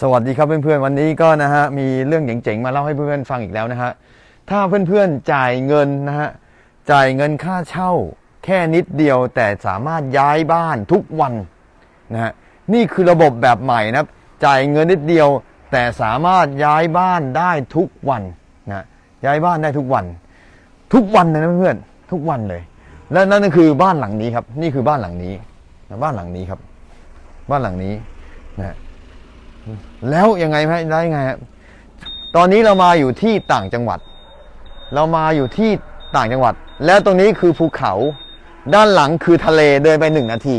สวัสดีครับเพื่อนๆวันนี้ก็นะฮะมีเรื่องเจ๋งๆมาเล่าให้เพื่อนๆฟังอีกแล้วนะฮะถ้าเพื่อนๆจ่ายเงินนะฮะจ่ายเงินค่าเช่า แค่นิดเดียวแต่สามารถย้ายบ้านทุกวันนะฮะนี่คือระบบแบบใหม่นะครับจ่ายเงินนิดเดียว แต่สามารถย้ายบ้านได้ทุกวันนะย้ายบ้านได้ทุกวัน ทุกวันเลยนะเพื่อนๆทุกวันเลย และนั่นก็คือบ้านหลังนี้ครับ นี่คือบ้านหลังนี้นะบ้านหลังนี้ครับ บ้านหลังนี้นะฮะ แล้วยังไงฮะได้ยังไงฮะตอนนี้เรามาอยู่ที่ต่างจังหวัด เรามาอยู่ที่ต่างจังหวัด แล้วตรงนี้คือภูเขา ด้านหลังคือทะเลเดินไปหนึ่งนาที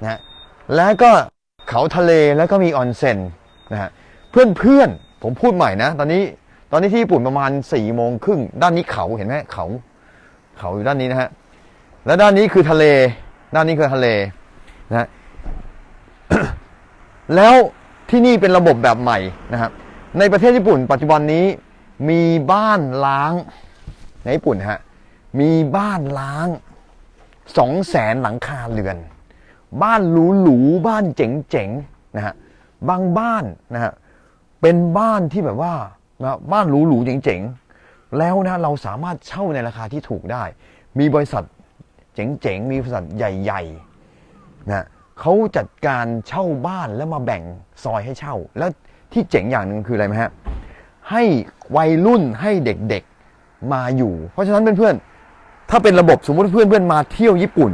นะฮะแล้วก็เขาทะเลแล้วก็มีออนเซ็นนะฮะเพื่อนเพื่อนๆผมพูดใหม่นะ ตอนนี้ตอนนี้ที่ญี่ปุ่นประมาณ4ี่โมงครึ่งด้านนี้เขาเห็นไหมเขา เขาอยู่ด้านนี้นะฮะแล้วด้านนี้คือทะเล ด้านนี้คือทะเลนะฮะแล้ว ที่นี่เป็นระบบแบบใหม่นะครับในประเทศญี่ปุ่น ปัจจุบันนี้มีบ้านล้างในญี่ปุ่นฮะมีบ้านล้างสองแสนหลังคาเรือน บ้านหรูหรูๆบ้านเจ๋งๆนะฮะบางบ้านนะฮะเป็นบ้านที่แบบว่านะบ้านหรูหรูๆเจ๋งๆแล้วนะเราสามารถเช่าในราคาที่ถูกได้ มีบริษัทเจ๋งๆมีบริษัทใหญ่ๆนะ เขาจัดการเช่าบ้านแล้วมาแบ่งซอยให้เช่า แล้วที่เจ๋งอย่างหนึ่งคืออะไรไหมฮะ ให้วัยรุ่นให้เด็กๆมาอยู่ เพราะฉะนั้นเพื่อนๆ ถ้าเป็นระบบสมมติเพื่อนๆมาเที่ยวญี่ปุ่น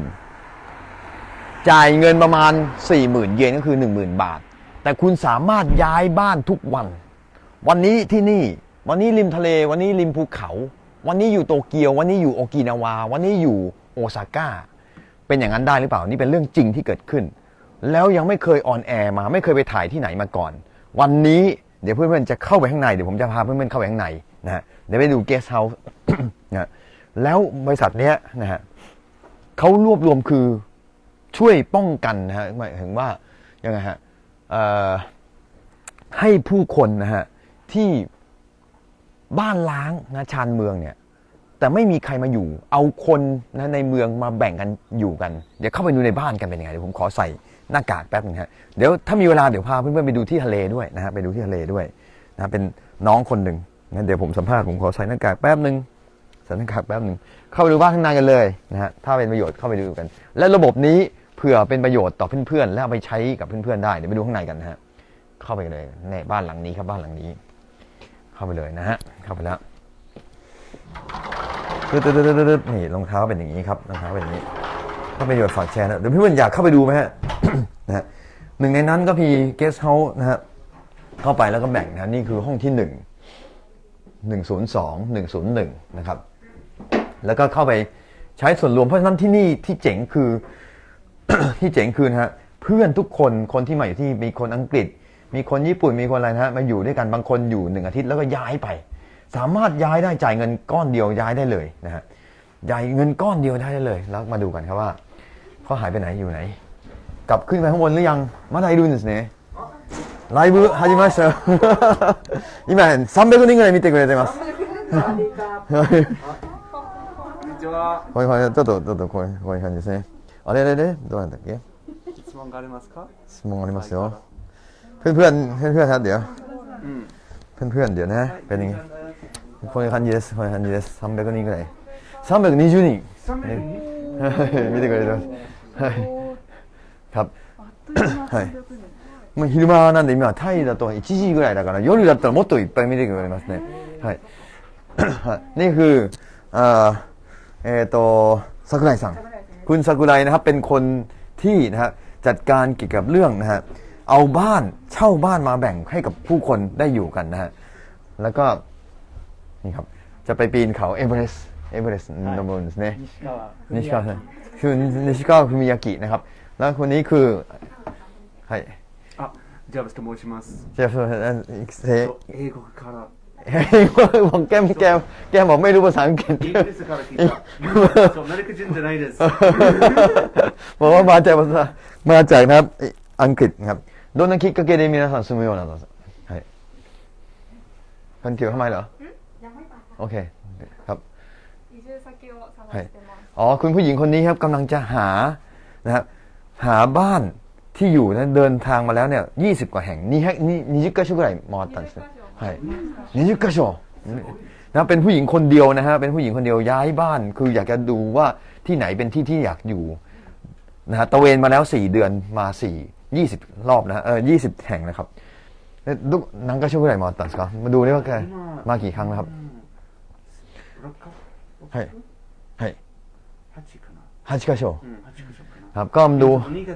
จ่ายเงินประมาณ 40,000 เยนก็คือ 10,000 บาท แต่คุณสามารถย้ายบ้านทุกวัน วันนี้ที่นี่ วันนี้ริมทะเล วันนี้ริมภูเขา วันนี้อยู่โตเกียว วันนี้อยู่โอกินาวา วันนี้อยู่โอซาก้า เป็นอย่างนั้นได้หรือเปล่านี่เป็นเรื่องจริงที่เกิดขึ้น แล้วยังไม่เคยออนแอร์มาไม่เคยไปถ่ายที่ไหนมาก่อน วันนี้เดี๋ยวเพื่อนๆจะเข้าไปข้างในเดี๋ยวผมจะพาเพื่อนๆเข้าไปข้างในนะฮะเดี๋ยวไปดูเกสเฮาส์นะฮะแล้วบริษัทเนี้ยนะฮะเขารวบรวมคือช่วยป้องกันนะฮะหมายถึงว่ายังไงฮะให้ผู้คนนะฮะที่บ้านล้างนะชานเมืองเนี่ย แต่ไม่มีใครมาอยู่ เอาคนนะในเมืองมาแบ่งกันอยู่กัน เดี๋ยวเข้าไปดูในบ้านกันเป็นยังไงเดี๋ยวผมขอใส่หน้ากากแป๊บนึงฮะเดี๋ยวถ้ามีเวลาเดี๋ยวพาเพื่อนๆไปดูที่ทะเลด้วยนะฮะไปดูที่ทะเลด้วยนะเป็นน้องคนหนึ่งนะเดี๋ยวผมสัมภาษณ์ผมขอใส่หน้ากากแป๊บนึงใส่หน้ากากแป๊บนึงเข้าไปดูบ้านข้างในกันเลยนะฮะถ้าเป็นประโยชน์เข้าไปดูกัน และระบบนี้เผื่อเป็นประโยชน์ต่อเพื่อนๆและเอาไปใช้กับเพื่อนๆได้เดี๋ยวไปดูข้างในกันนะฮะเข้าไปเลยในบ้านหลังนี้ครับบ้านหลังนี้ เข้าไปเลยนะฮะเข้าไปแล้ว ตึ๊ดตึ๊ดตึ๊ดตึ๊ดนี่รองเท้าเป็นอย่างนี้ครับรองเท้าเป็นอย่างนี้ถ้าเป็นประโยชน์ฝากแชร์นะเดี๋ยวพี่เพื่อนอยากเข้าไปดูไหมฮะนะฮะหนึ่งในนั้นก็มีเกสเฮาส์นะฮะเข้าไปแล้วก็แบ่งนะนี่คือห้องที่หนึ่งหนึ่งศูนย์สองหนึ่งศูนย์หนึ่งนะครับ แล้วก็เข้าไปใช้ส่วนรวมเพราะฉะนั้นที่นี่ที่เจ๋งคือที่เจ๋งคือนะฮะเพื่อนทุกคนคนที่มาอยู่ที่มีคนอังกฤษ มีคนญี่ปุ่นมีคนอะไรนะฮะมาอยู่ด้วยกันบางคนอยู่หนึ่งอาทิตย์แล้วก็ย้ายไป สามารถย้ายได้จ่ายเงินก้อนเดียวย้ายได้เลยนะฮะย้ายเงินก้อนเดียวได้เลย แล้วมาดูกันครับว่าเขาหายไปไหนอยู่ไหน กลับขึ้นไปข้างบนหรือยังมาได้ดูですねライブ始まりましたよ今300人ぐらい見てくれてますこんにちは。こういう感じちょっとちょっとこういうこういう感じですねあれあれれどうなんだっけ質問がありますか？質問ありますよเพื่อนเพื่อนเพื่อนเพื่อนๆครับเดี๋ยว うん。 เพื่อนเพื่อนๆเดี๋ยวนะเป็นอย่างงี้ こういう感じですこういう感じです300人ぐらい320人はい見てくれてますはいครับはいまあ昼間なんで今はタイだと1時ぐらいだから夜だったらもっといっぱい見てくれますねはいはいนี่คือเอ่อเอ่อตัว桜井さんคุณ桜井นะครับเป็นคนที่นะฮะจัดการเกี่ยวกับเรื่องนะฮะเอาบ้านเช่าบ้านมาแบ่งให้กับผู้คนได้อยู่กันนะฮะแล้วก็ นี่ครับจะไปปีนเขาเอเวอเรสต์เอเวอเรสต์นบนですね西川。西川さんคือ西川文明นะครับ แล้วคนนี้คือはいあ、ジャブスと申します。 เจฟเซ 英国から。 บอกแก้มแก้มแก้มบอกไม่รู้ภาษาอังกฤษ イギリスから来た。そう、ナレクジンじゃないです。 บอกว่ามาจากภาษามาจากนะครับอังกฤษครับโดนนักคิดก็เกเรมีนะสันซูมิโอนะはいคนเที่ยวทำไมเหรอ ยังไม่ปัด โอเคครับ 移住先を探はいしてます。 อ๋อคุณผู้หญิงคนนี้ครับกำลังจะหานะครับหาบ้าน ที่อยู่นะเดินทางมาแล้วเนี่ยยี่สิบกว่าแห่งนี่แฮนี่นี่ยิกะชั่วไรมอตันใช่นี่ยิกะชั่วนะเป็นผู้หญิงคนเดียวนะฮะเป็นผู้หญิงคนเดียวย้ายบ้าน คืออยากจะดูว่าที่ไหนเป็นที่ที่อยากอยู่นะฮะตะเวนมาแล้วสี่เดือนมาสี่ยี่สิบรอบนะฮะเออยี่สิบแห่งนะครับแล้วดูนังก็ช่วยไรมอตันส์ก็มาดูได้ว่าแกมากี่ครั้งแล้วครับ 六か はいはい八かな8箇所うん八箇所かな ครับก็มาดู 2月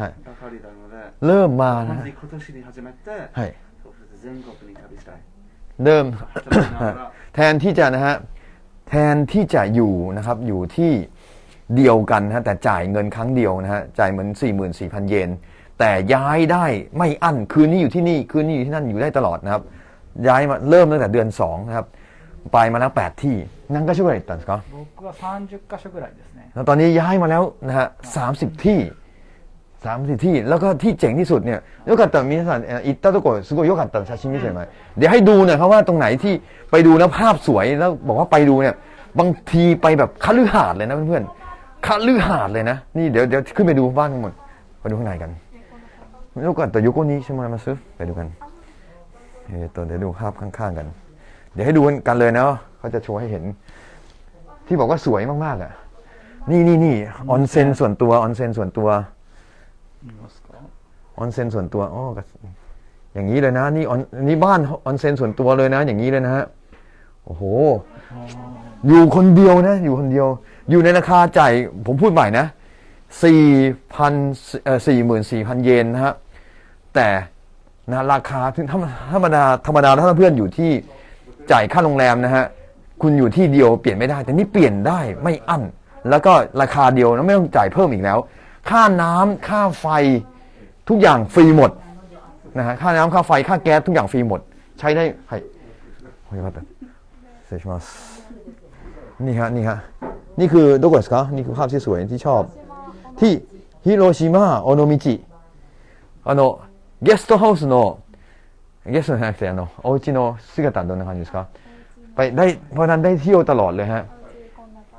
はいばかりなので เริ่มมา ま นะ ず ฮะ 今年に始めてはいそうすると全国に旅したい เริ่ม 旅しながら แทนที่จะนะฮะแทนที่จะอยู่นะครับอยู่ที่เดียวกันนะฮะแต่จ่ายเงินครั้งเดียวนะฮะจ่ายเหมือน 44,000 เยน แต่ย้ายได้ไม่อั้นคืนนี้อยู่ที่นี่คืนนี้อยู่ที่นั่นอยู่ได้ตลอดนะครับ ย้ายมาเริ่มตั้งแต่เดือน 2 นะครับ ไปมาแล้ว 8 ที่นั่งก็ช่วยตันส์ก็ 僕は30箇所ぐらいですね แล้วตอนนี้ย้ายมาแล้วนะฮะสามสิบที่สามสิบที่ แล้วก็ที่เจ๋งที่สุดเนี่ยよかったら皆さんเอ่อ行ったとこすごい良かったら写真見せてもらえเดี๋ยวให้ดูหน่อยครับว่าตรงไหนที่ไปดูแล้วภาพสวยแล้วบอกว่าไปดูเนี่ย บางทีไปแบบคฤหาสน์เลยนะเพื่อนๆคฤหาสน์เลยนะ นี่เดี๋ยวเดี๋ยวขึ้นไปดูบ้านกันหมดไปดูข้างในกันよかったら横にしてもらいますไปดูกันเออตัวเดี๋ยวดูภาพข้างๆกัน เดี๋ยวให้ดูกันเลยเนาะเขาจะโชว์ให้เห็น ที่บอกว่าสวยมากๆอะ นี่นี่นี่ออนเซนส่วนตัวออนเซนส่วนตัวออนเซนส่วนตัวอ๋ออย่างนี้เลยนะ นี่ออนนี่บ้านออนเซนส่วนตัวเลยนะ อย่างนี้เลยนะฮะโอ้โห อยู่คนเดียวนะ อยู่คนเดียว อยู่ในราคาจ่ายผมพูดใหม่นะสี่พันสี่หมื่นสี่พันเยนนะฮะแต่นะราคาธรรมดาธรรมดาถ้าเพื่อนอยู่ที่ จ่ายค่าโรงแรมนะฮะคุณอยู่ที่เดียวเปลี่ยนไม่ได้ แต่นี่เปลี่ยนได้ไม่อั้น แล้วก็ราคาเดียวแล้วไม่ต้องจ่ายเพิ่มอีกแล้ว ค่าน้ำค่าไฟทุกอย่างฟรีหมดนะฮะค่าน้ำค่าไฟค่าแก๊สทุกอย่างฟรีหมด ใช้ได้はいโอ้ยว่าแต่失礼しますนี่ฮะนี่ฮะนี่คือどこですかนี่คือภาพที่สวยที่ชอบ ที่ฮิโรชิมาโอโนมิจิあのゲストハウスの ゲストじゃなくてあのお家の姿はどんな感じですかไปได้เพราะฉะนั้นได้เที่ยวตลอดเลยฮะ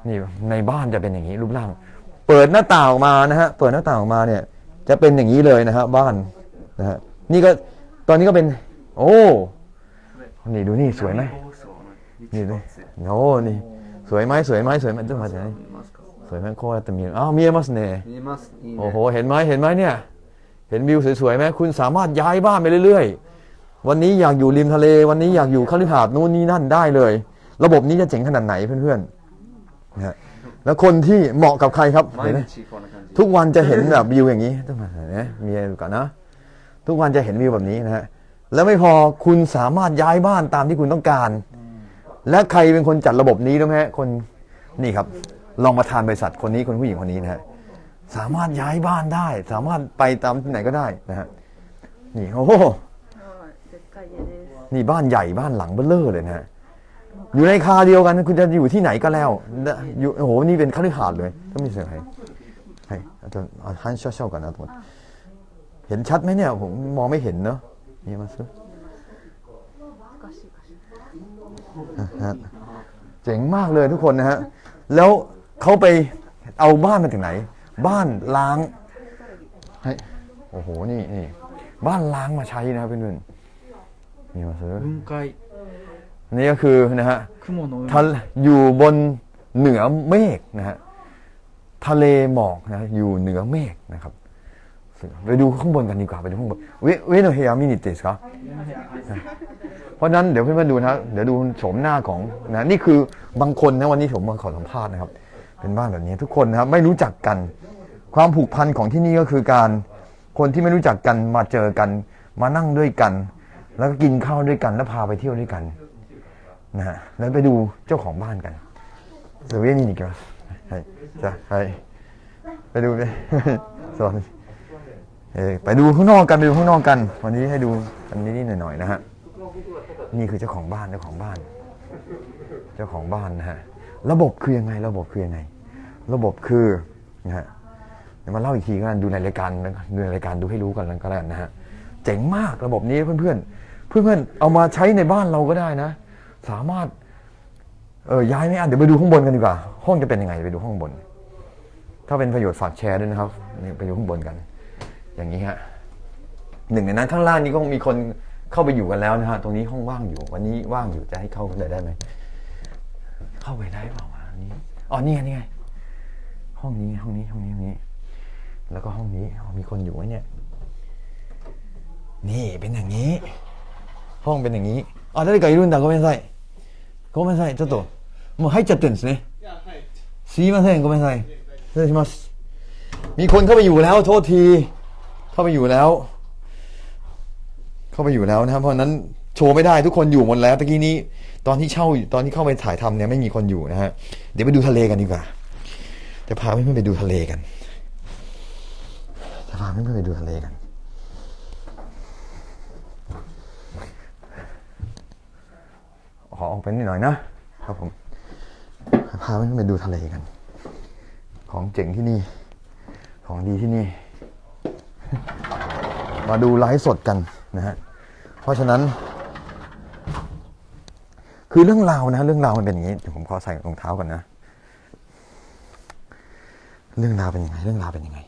นี่ในบ้านจะเป็นอย่างนี้รูปร่าง เปิดหน้าต่างออกมานะฮะ เปิดหน้าต่างออกมาเนี่ย จะเป็นอย่างนี้เลยนะฮะบ้านนะฮะ นี่ก็ตอนนี้ก็เป็น โอ้ นี่ดูนี่สวยไหม 南房総の นี่ 日 ดู 没 โอ้นี่ สวยไหมสวยไหมสวยไหมต้องมาจากไหน 見ますか สวยไหมโคตรจะมีอ้าวมีมัสเน่ 見えますいいね โอ้โห เห็นไหมเห็นไหมเนี่ย เห็นวิวสวยๆไหมคุณสามารถย้ายบ้านไปเรื่อยๆ วันนี้อยากอยู่ริมทะเล วันนี้อยากอยู่คฤหาสน์นู่นนี่นั่นได้เลย ระบบนี้จะเจ๋งขนาดไหนเพื่อนๆนะฮะแล้วคนที่เหมาะกับใครครับ ทุกวันจะเห็นแบบวิวอย่างนี้ต้องมาเนี่ยมีอะไรก่อนนะ ทุกวันจะเห็นวิวแบบนี้นะฮะแล้วไม่พอคุณสามารถย้ายบ้านตามที่คุณต้องการ และใครเป็นคนจัดระบบนี้รู้ไหมคนนี่ครับลองมาทานบริษัทคนนี้คนผู้หญิงคนนี้นะฮะสามารถย้ายบ้านได้ สามารถไปตามที่ไหนก็ได้นะฮะนี่โอ้ นี่บ้านใหญ่บ้านหลังเบ้อเร่อเลยนะฮะอยู่ในคาเดียวกันคุณจะอยู่ที่ไหนก็แล้วอยู่โอ้โหนี่เป็นคฤหาสน์เลยต้องมีเสียงไทยไทยอาจารย์ฮันเช่าๆกันนะทุกคนเห็นชัดไหมเนี่ยผมมองไม่เห็นเนาะนี่มาซื้อเจ๋งมากเลยทุกคนนะฮะแล้วเขาไปเอาบ้านมาถึงไหน บ้านล้างให้โอ้โหนี่นี่บ้านล้างมาใช้นะเพื่อนๆ นี่มาซื้อ 雲海 นี่ก็คือนะฮะ 雲の海 ทะเลอยู่บนเหนือเมฆนะฮะทะเลหมอกนะอยู่เหนือเมฆนะครับไปดูข้างบนกันดีกว่าไปดูข้างบนเวเวโนเฮียมินิเตสครับเพราะฉะนั้นเดี๋ยวเพื่อนๆดูนะเดี๋ยวดูโฉมหน้าของนะนี่คือบางคนนะวันนี้ผมมาขอสัมภาษณ์นะครับ เป็นบ้านแบบนี้ทุกคนนะครับไม่รู้จักกัน ความผูกพันของที่นี่ก็คือการคนที่ไม่รู้จักกันมาเจอกัน มานั่งด้วยกัน แล้วก็กินข้าวด้วยกันแล้วพาไปเที่ยวด้วยกันนะฮะแล้วไปดูเจ้าของบ้านกันเซเว่นนี่นี่กันใช่จ้ะใช่ไปดูเลยสอนเออไปดูข้างนอกกันไปดูข้างนอกกัน วันนี้ให้ดูอันนี้นิดหน่อยๆนะฮะนี่คือเจ้าของบ้านเจ้าของบ้าน เจ้าของบ้านนะฮะระบบคือยังไง ระบบคือยังไง ระบบคือนะฮะเดี๋ยวมาเล่าอีกทีก็กันดูในรายการดูในรายการดูให้รู้กันแล้วก็แล้วนนะฮะเจ๋งมากระบบนี้เพื่อนๆ เพื่อนๆเอามาใช้ในบ้านเราก็ได้นะ สามารถเออย้ายไม่อันเดี๋ยวไปดูข้างบนกันดีกว่า ห้องจะเป็นยังไงไปดูห้องบน ถ้าเป็นประโยชน์ฝากแชร์ด้วยนะครับนี่ไปดูข้างบนกัน อย่างนี้ฮะหนึ่งในนั้นข้างล่างนี้ก็มีคนเข้าไปอยู่กันแล้วนะฮะตรงนี้ห้องว่างอยู่ วันนี้ว่างอยู่จะให้เข้าไปได้ไหมเข้าไปได้เปล่าอันนี้อ๋อนี่ไงนี่ไงห้องนี้ห้องนี้ห้องนี้ห้องนี้ แล้วก็ห้องนี้มีคนอยู่ไหมเนี่ย นี่เป็นอย่างนี้ ห้องเป็นอย่างนี้あ誰かいるんだごめんなさいごめんなさいちょっともう入っちゃってるんですねすいませんごめんなさい失礼しますมีคนเข้าไปอยู่แล้วโทษที เข้าไปอยู่แล้ว เข้าไปอยู่แล้วนะครับเพราะฉะนั้นโชว์ไม่ได้ทุกคนอยู่หมดแล้วตะกี้นี้ ตอนที่เช่าอยู่ตอนที่เข้าไปถ่ายทำเนี่ยไม่มีคนอยู่นะฮะเดี๋ยวไปดูทะเลกันดีกว่าจะพาเพื่อนๆไปดูทะเลกันจะพาเพื่อนๆไปดูทะเลกัน อออกไปนิดหน่อยนะครับผมพาเพื่อนไปดูทะเลกัน ของเจ๋งที่นี่ ของดีที่นี่ มาดูไลฟ์สดกันนะฮะเพราะฉะนั้น คือเรื่องราวนะ เรื่องราวมันเป็นอย่างนี้เดี๋ยวผมขอใส่รองเท้าก่อนนะ เรื่องราวเป็นยังไง เรื่องราวเป็นยังไง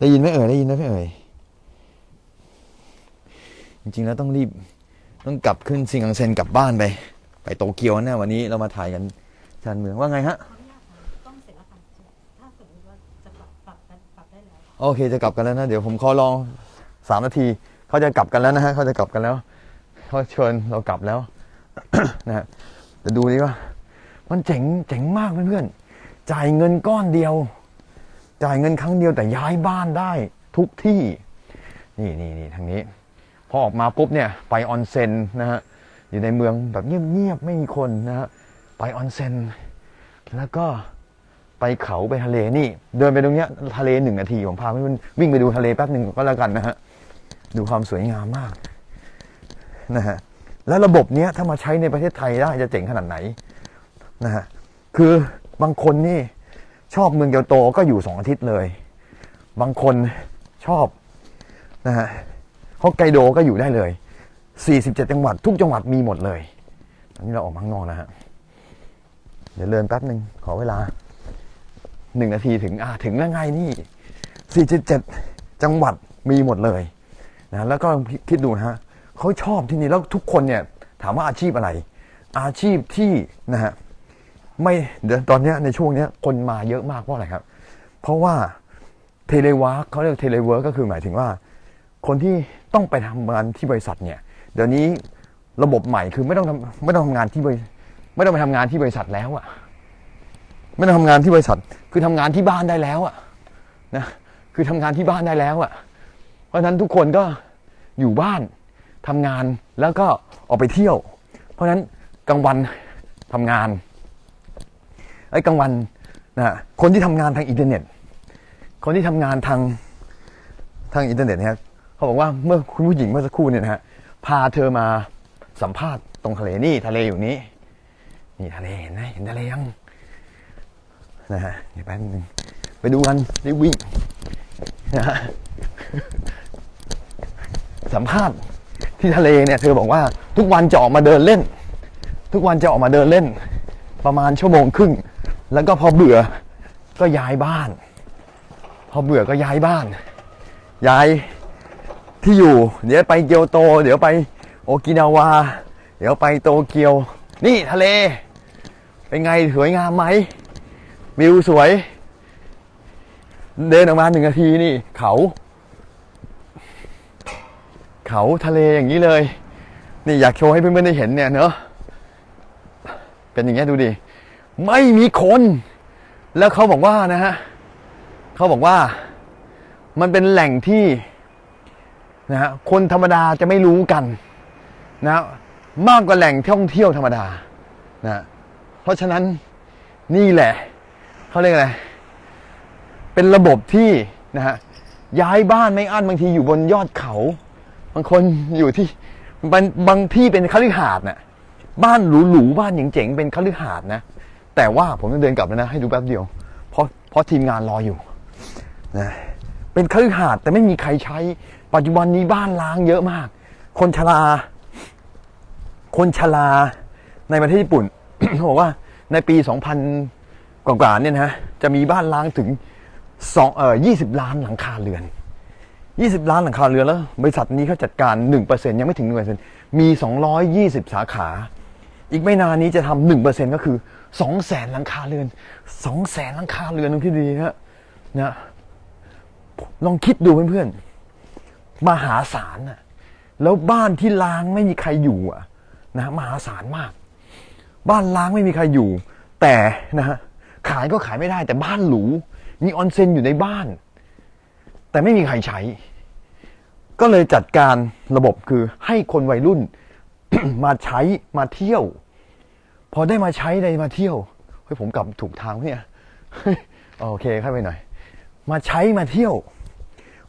ได้ยินไหมเอ่ยได้ยินไหมเอ่ยจริงๆแล้วต้องรีบต้องกลับขึ้นซิงคังเซนกลับบ้านไป ไปโตเกียวนะวันนี้เรามาถ่ายกันชานเมืองว่าไงฮะต้องเสร็จแล้วค่ะถ้าสมมติว่าจะปรับปรับกันปรับได้แล้วโอเคจะกลับกันแล้วนะ เดี๋ยวผมขอลองสามนาทีเขาจะกลับกันแล้วนะฮะเขาจะกลับกันแล้วเขาเชิญเรากลับแล้วนะฮะแต่ดูดิว่า มันเจ๋งเจ๋งมากเพื่อนๆจ่ายเงินก้อนเดียว จ่ายเงินครั้งเดียวแต่ย้ายบ้านได้ทุกที่ นี่นี่นี่ทางนี้ พอออกมาปุ๊บเนี่ยไปออนเซ็นนะฮะ อยู่ในเมืองแบบเงียบๆไม่มีคนนะฮะไปออนเซ็นแล้วก็ไปเขาไปทะเลนี่ เดินไปตรงเนี้ยทะเลหนึ่งนาทีผมพาเพื่อนๆวิ่งไปดูทะเลแป๊บหนึ่งก็แล้วกันนะฮะดูความสวยงามมากนะฮะแล้วระบบเนี้ยถ้ามาใช้ในประเทศไทยได้จะเจ๋งขนาดไหนนะฮะคือบางคนนี่ชอบเมืองเกียวโตก็อยู่สองอาทิตย์เลย บางคนชอบนะฮะฮอกไกโดก็อยู่ได้เลย 47 จังหวัด ทุกจังหวัดมีหมดเลยตอนนี้เราออกมาข้างนอกนะฮะ เดี๋ยวเดินแป๊บหนึ่งขอเวลาหนึ่งนาทีถึงอ่าถึงแล้วไงนี่สี่เจ็ดเจ็ดจังหวัดมีหมดเลยนะแล้วก็คิดดูนะฮะเขาชอบที่นี่แล้วทุกคนเนี่ยถามว่าอาชีพอะไร อาชีพที่นะฮะไม่เดี๋ยวตอนนี้ในช่วงนี้คนมาเยอะมากเพราะอะไรครับ เพราะว่าเทเลว r k เขาเรียกเทเลเวิร์กก็คือหมายถึงว่า คนที่ต้องไปทำงานที่บริษัทเนี่ย เดี๋ยวนี้ระบบใหม่คือไม่ต้องทำไม่ต้องทำงานที่บริไม่ต้องไปทำงานที่บริษัทแล้วอะไม่ต้องทำงานที่บริษัท คือทำงานที่บ้านได้แล้วอะนะ คือทำงานที่บ้านได้แล้วอะเพราะนั้นทุกคนก็อยู่บ้านทำงานแล้วก็ออกไปเที่ยว เพราะนั้นกลางวันทำงานไอ้กลางวันนะคนที่ทำงานทางอินเทอร์เน็ต คนที่ทำงานทางทางอินเทอร์เน็ตเนี่ยเขาบอกว่าเมื่อคุณผู้หญิงเมื่อสักครู่เนี่ยนะฮะ พาเธอมาสัมภาษณ์ตรงทะเลนี่ทะเลอยู่นี้ นี่ทะเลเห็นไหมเห็นทะเลยังนะฮะเดี๋ยวแป๊บนึงไปดูกันรีบวิ่งนะฮะสัมภาษณ์ที่ทะเลเนี่ยเธอบอกว่าทุกวันจะออกมาเดินเล่น ทุกวันจะออกมาเดินเล่น ประมาณชั่วโมงครึ่ง แล้วก็พอเบื่อก็ย้ายบ้าน พอเบื่อก็ย้ายบ้าน ย้าย ที่อยู่ เดี๋ยวไปเกียวโต เดี๋ยวไปโอกินาวา เดี๋ยวไปโตเกียว นี่ทะเล เป็นไงสวยงามไหมวิวสวย เดินออกมาหนึ่งนาทีนี่ เขา เขาทะเลอย่างนี้เลย นี่อยากโชว์ให้เพื่อนๆได้เห็นเนี่ยเนอะเป็นอย่างเงี้ยดูดิ ไม่มีคน แล้วเขาบอกว่านะฮะเขาบอกว่า มันเป็นแหล่งที่ นะฮะคนธรรมดาจะไม่รู้กันนะมากกว่าแหล่งท่องเที่ยวธรรมดานะเพราะฉะนั้นนี่แหละเขาเรียกอะไรเป็นระบบที่นะฮะย้ายบ้านไม่อั้นบางทีอยู่บนยอดเขา บางคนอยู่ที่บางบางที่เป็นคฤหาสน์น่ะบ้านหรูๆบ้านเจ๋งๆเป็นคฤหาสน์นะแต่ว่าผมต้องเดินกลับแล้วนะ ให้ดูแป๊บเดียว เพราะเพราะทีมงานรออยู่นะเป็นคฤหาสน์แต่ไม่มีใครใช้ ปัจจุบันนี้บ้านล้างเยอะมาก คนชรา คนชราในประเทศญี่ปุ่นเขาบอกว่าในปี 2000 กว่าๆเนี่ยนะฮะจะมีบ้านล้างถึงสองเอ่อยี่สิบล้านหลังคาเรือน 20 ล้านหลังคาเรือนแล้ว บริษัทนี้เขาจัดการ 1%ยังไม่ถึง 1%มี 220 สาขา อีกไม่นานนี้จะทำ1%ก็คือ2แสนหลังคาเรือน2แสนหลังคาเรือนนึงที่ดีฮะนะลองคิดดูเพื่อนๆ มหาศาลน่ะแล้วบ้านที่ล้างไม่มีใครอยู่อะนะมหาศาลมาก บ้านล้างไม่มีใครอยู่ แต่นะฮะขายก็ขายไม่ได้ แต่บ้านหรูมีออนเซ็นอยู่ในบ้าน แต่ไม่มีใครใช้ ก็เลยจัดการระบบคือให้คนวัยรุ่นมาใช้มาเที่ยว พอได้มาใช้ได้มาเที่ยวเฮ้ยผมกลับถูกทางเนี่ยเฮ้ยโอเคเข้าไปหน่อย มาใช้มาเที่ยว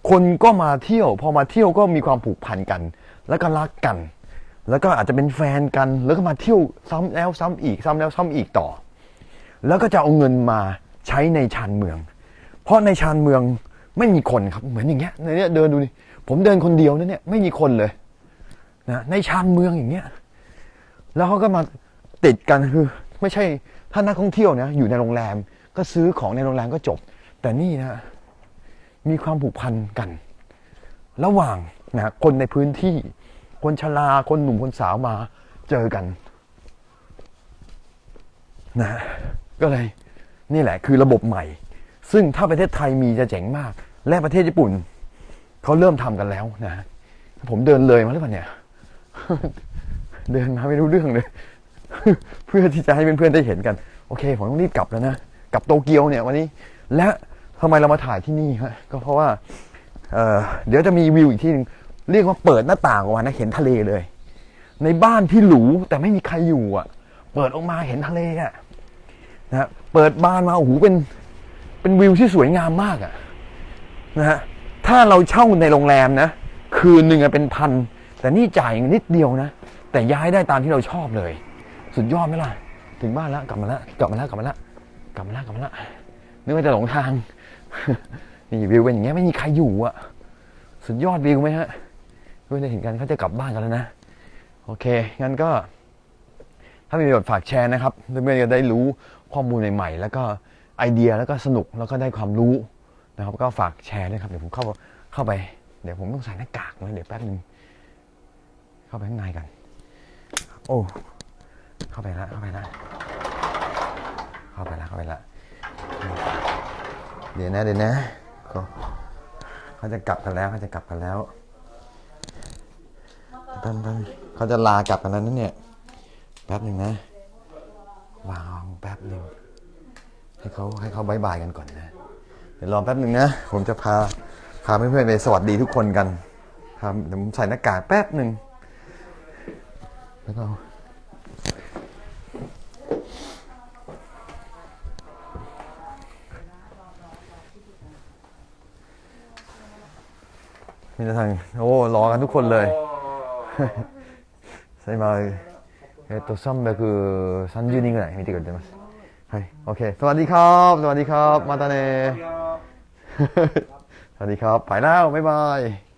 คนก็มาเที่ยว พอมาเที่ยวก็มีความผูกพันกัน แล้วก็รักกัน แล้วก็อาจจะเป็นแฟนกัน แล้วก็มาเที่ยวซ้ำแล้วซ้ำอีกซ้ำแล้วซ้ำอีกต่อ แล้วก็จะเอาเงินมาใช้ในชานเมือง เพราะในชานเมืองไม่มีคนครับ เหมือนอย่างเงี้ยในเนี้ยเดินดูดิผมเดินคนเดียวนะเนี่ยไม่มีคนเลยนะในชานเมืองอย่างเงี้ยแล้วเขาก็มาติดกันคือไม่ใช่ถ้านักท่องเที่ยวนะอยู่ในโรงแรม ก็ซื้อของในโรงแรมก็จบ แต่นี่นะ มีความผูกพันกัน ระหว่างนะคนในพื้นที่ คนชราคนหนุ่มคนสาวมาเจอกันนะก็เลยนี่แหละคือระบบใหม่ ซึ่งถ้าประเทศไทยมีจะเจ๋งมาก และประเทศญี่ปุ่นเขาเริ่มทำกันแล้วนะผมเดินเลยมาหรือเปล่าเนี่ย เดินมาไม่รู้เรื่องเลย เพื่อที่จะให้เพื่อนๆได้เห็นกัน โอเค ผมต้องรีบกลับแล้วนะ กลับโตเกียวเนี่ยวันนี้ และ ทำไมเรามาถ่ายที่นี่ฮะก็เพราะว่าเเดี๋ยวจะมีวิวอีกที่หนึงเรียกว่าเปิดหน้าต่างออกมานะเห็นทะเลเลย ในบ้านที่หรูแต่ไม่มีใครอยู่อะ เปิดออกมาเห็นทะเลอะนะเปิดบ้านมาโอ้โหเป็นเป็นวิวที่สวยงามมากอะนะฮะถ้าเราเช่าในโรงแรมนะ คืนหนึ่งเป็นพัน แต่นี่จ่ายนิดเดียวนะ แต่ย้ายได้ตามที่เราชอบเลย สุดยอดไหมล่ะ ถึงบ้านแล้วกลับมาแล้วกลับมาแล้วกลับมาแล้วกลับมาแล้วกลับมาแล้วนึกว่าจะหลงทาง นี่วิวเป็นอย่างเงี้ยไม่มีใครอยู่อะ สุดยอดวิวไหมฮะเพื่อนเห็นกันเขาจะกลับบ้านกันแล้วนะ โอเค งั้นก็ ถ้ามีประโยชน์ฝากแชร์นะครับ เพื่อนๆจะได้รู้ข้อมูลใหม่ๆ แล้วก็ไอเดียแล้วก็สนุกแล้วก็ได้ความรู้นะครับ ก็ฝากแชร์ด้วยครับ เดี๋ยวผมเข้าเข้าไป เดี๋ยวผมต้องใส่หน้ากากนะเดี๋ยวแป๊บนึง เข้าไปข้างในกัน โอ้ เข้าไปละเข้าไปละเข้าไปละเข้าไปละ เดี๋ยวนะเดี๋ยวนะก็เขาจะกลับกันแล้วเขาจะกลับกันแล้วแป๊บนึงเขาจะลากลับกันแล้วนั่นเนี่ยแป๊บหนึ่งนะวางแป๊บหนึ่งให้เขาให้เขาบายบายกันก่อนนะเดี๋ยวรอแป๊บหนึ่งนะผมจะพาพาเพื่อนๆไปสวัสดีทุกคนกันครับเดี๋ยวผมใส่หน้ากากแป๊บหนึ่งแล้วก็ี่จะทางโอ้รอกันทุกคนเลยใช่มาえっと330นิ้วไรมีที่เぐらい見てくれてますโอเคสวัสดีครับสวัสดีครับมาตาเน่สวัสดีครับไปแล้วบ๊ายบาย